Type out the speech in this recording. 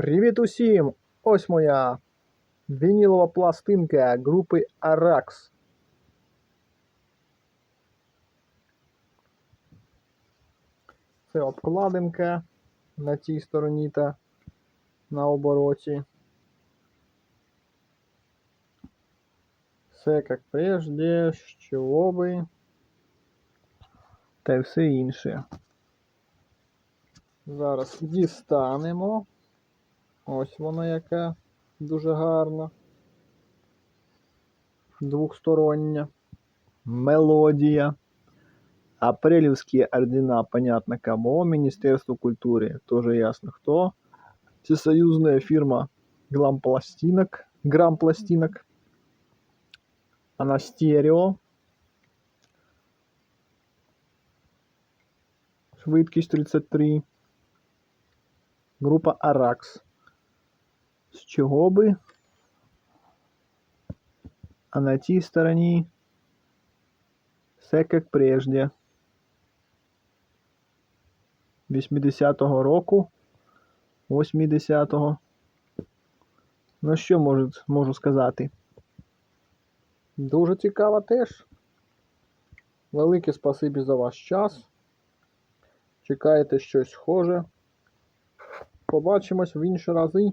Привіт усім! Ось моя вінілова пластинка групи Arax. Це обкладинка на цій стороні та на обороті. Все як прежде, що би та все інше. Зараз дістанемо. Ось вона яка дуже гарна. Двухстороння. Мелодія. Апрелівські ордена, понятно кому. Міністерство культури, тоже ясно хто. Всесоюзная фирма Глам пластинок. Грамм пластинок. Она стерео. Швидкість 33. Група Arax. З чого би? А на тій стороні все як прежде. 80-го року. 80-го. Ну що можу, можу сказати? Дуже цікаво теж. Велике спасибі за ваш час. Чекаєте щось схоже. Побачимось в інші рази.